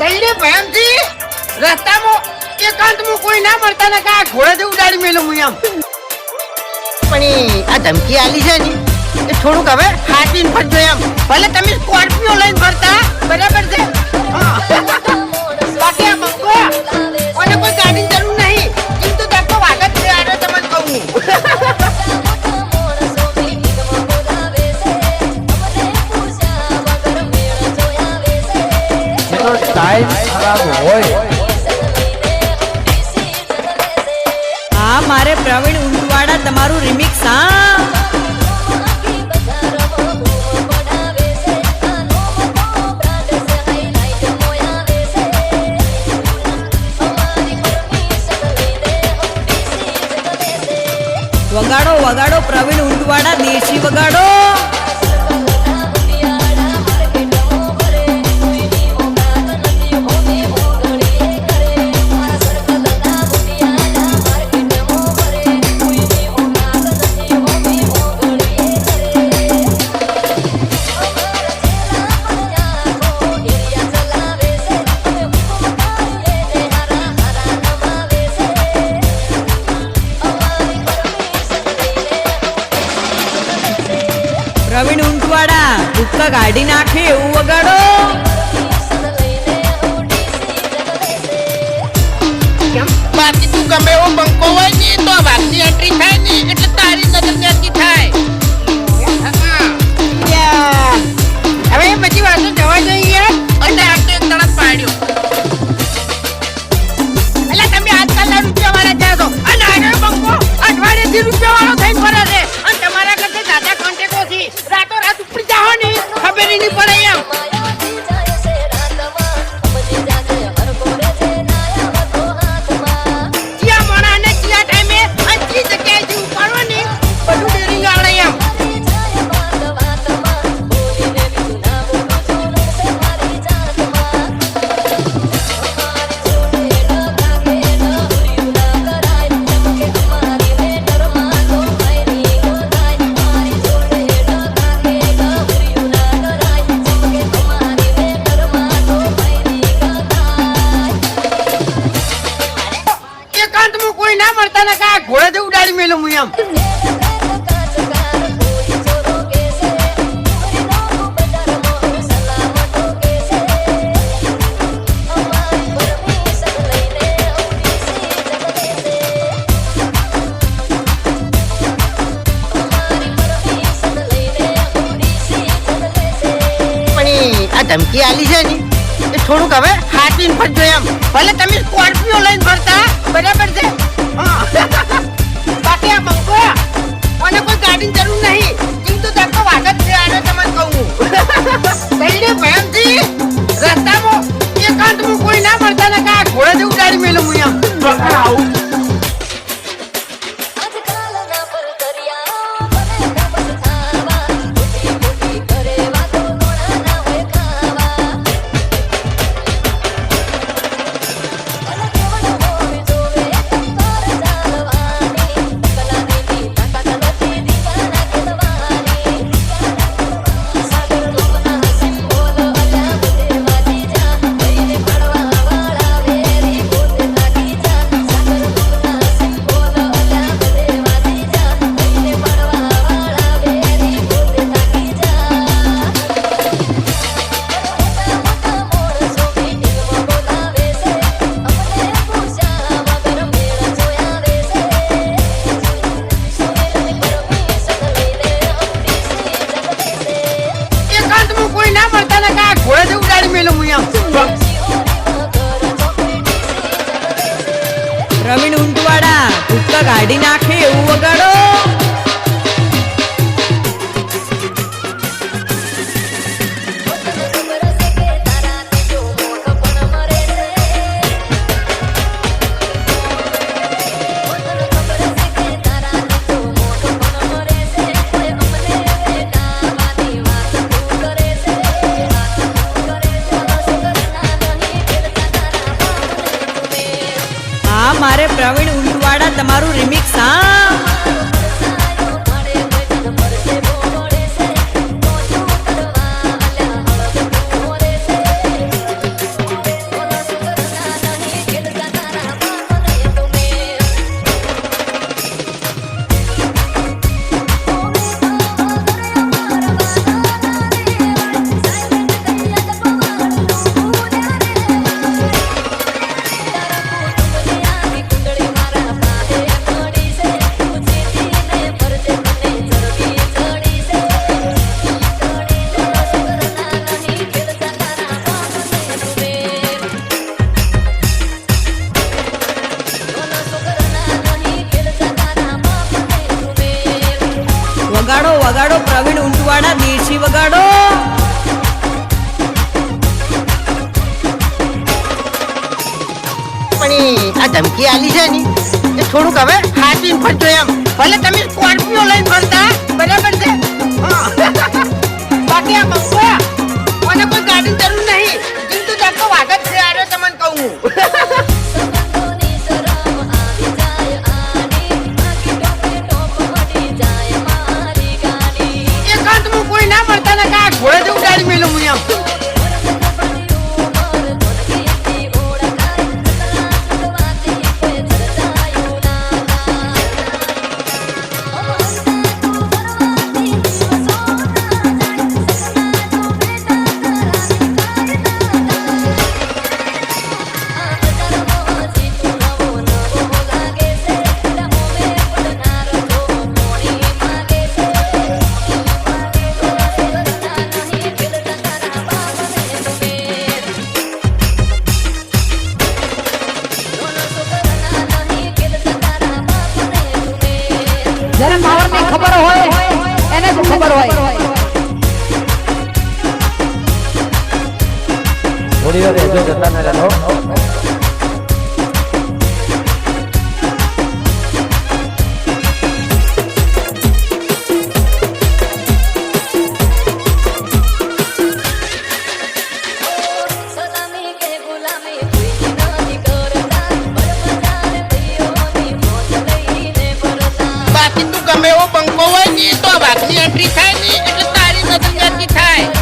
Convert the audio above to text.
દૈડે ભયમથી રસ્તામાં એકાંતમાં કોઈ ના મળતા ને કા ઘોડે ઉડાડી મેલું હું એમ. પણ આ ધમકી આલી છે ને, એ થોડુંક હવે હાથીને ફરજો એમ. ભલે તમે સ્કોર્પિયો લઈને ફરતા, બરાબર છે? હા. જેનો ખરાબ હોય. હા, મારે પ્રવીણ ઉંડવાડા તમારું રિમિક્સ હા. વગાડો વગાડો પ્રવીણ ઉંડવાડા દેશી વગાડો. ભૂક્કા કાઢી નાખે એવું વગાડો. બાકી તું ગમે એવો બંકો હોય ને તો વાતની એન્ટ્રી થાય ને એટલે તારી નજર ત્યાંથી થાય. હવે પછી વાતો જવા જોઈએ. મળતા જેવું ઘોડે ઉડાડી મેલું હું એમ. આ ધમકી આલી છે ને એ થોડુંક હવે હાથીને ફરજો એમ. ભલે તમે સ્કોર્પિયો લઈને ફરતા, બરાબર છે? હા. એકાંતમાં કોઈ ના મળતા ને કા ઘોડે ઉડાડી મેલું હું આવું પ્રવીણ ઊંટવાડા. ભૂક્કા કાઢી નાખે એવું વગાડો. પ્રવીણ ઊંટવાડા તમારું રિમિક્સ હા? વગાડો પ્રવીણ ઊંટવાડા દેશી વગાડો. પણ આ ધમકી આલી છે ને એ થોડુંક હવે જેને માવરની ખબર હોય એને શું ખબર હોય? થોડી વાર એજો જતા ન રહો ગમે એવો બંકો હોય ને તો વાઘની એન્ટ્રી થાય ને એટલે તારી નજર થાય.